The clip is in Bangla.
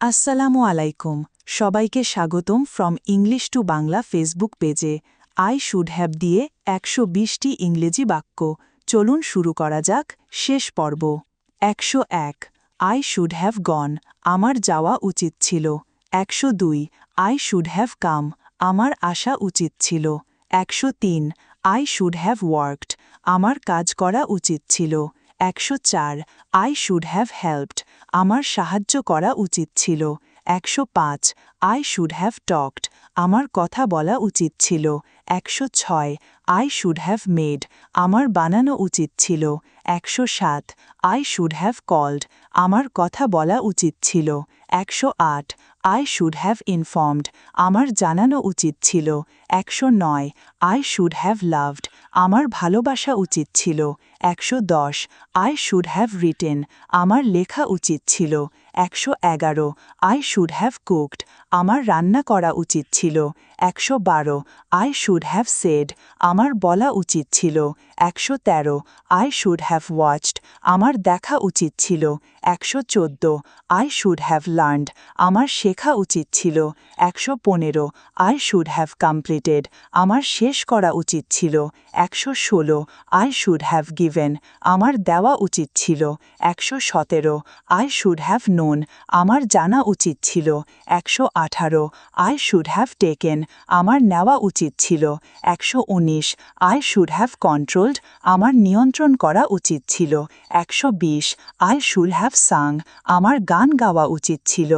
আসসালামু আলাইকুম, সবাইকে স্বাগতম from English to Bangla Facebook পেজে। আই শুড হ্যাভ দিয়ে একশো বিশটি ইংরেজি বাক্য। চলুন শুরু করা যাক, শেষ পর্ব। একশো এক, আই শুড হ্যাভ গন, আমার যাওয়া উচিত ছিল। একশো দুই, আই শুড হ্যাভ কাম, আমার আসা উচিত ছিল। একশো তিন, আই শুড হ্যাভ ওয়ার্কড, আমার কাজ করা উচিত ছিল। একশো চার আই শুড হ্যাভ হেল্পড আমার সাহায্য করা উচিত ছিল। একশো পাঁচ আই শুড হ্যাভ টকড আমার কথা বলা উচিত ছিল। একশো ছয় আই শুড হ্যাভ মেড আমার বানানো উচিত ছিল। একশো সাত আই শুড হ্যাভ কল্ড আমার কথা বলা উচিত ছিল। একশো আট আই শুড হ্যাভ ইনফর্মড আমার জানানো উচিত ছিল। একশো নয় আই শুড হ্যাভ লাভড আমার ভালোবাসা উচিত ছিল। একশো দশ আই শুড হ্যাভ রিটেন আমার লেখা উচিত ছিল। একশো এগারো আই শুড হ্যাভ কুকড আমার রান্না করা উচিত ছিল। একশো বারো আই শুড হ্যাভ সেড আমার বলা উচিত ছিল। একশো তেরো আই শুড হ্যাভ ওয়াচড আমার দেখা উচিত ছিল। একশো চোদ্দ আই শুড হ্যাভ লার্নড আমার শেখা উচিত ছিল। একশো পনেরো আই শুড হ্যাভ কমপ্লিটেড আমার শেষ করা উচিত ছিল। একশো ষোলো আই শুড হ্যাভ গিভেন আমার দেওয়া উচিত ছিল। একশো সতেরো আই শুড হ্যাভ নোন আমার জানা উচিত ছিল। একশো আঠারো আই শুড হ্যাভ টেকেন আমার নেওয়া উচিত ছিল। একশো উনিশ আই শুড হ্যাভ কন্ট্রোলড আমার নিয়ন্ত্রণ করা উচিত ছিল। একশো বিশ আই শুড হ্যাভ সাং আমার গান গাওয়া উচিত ছিল।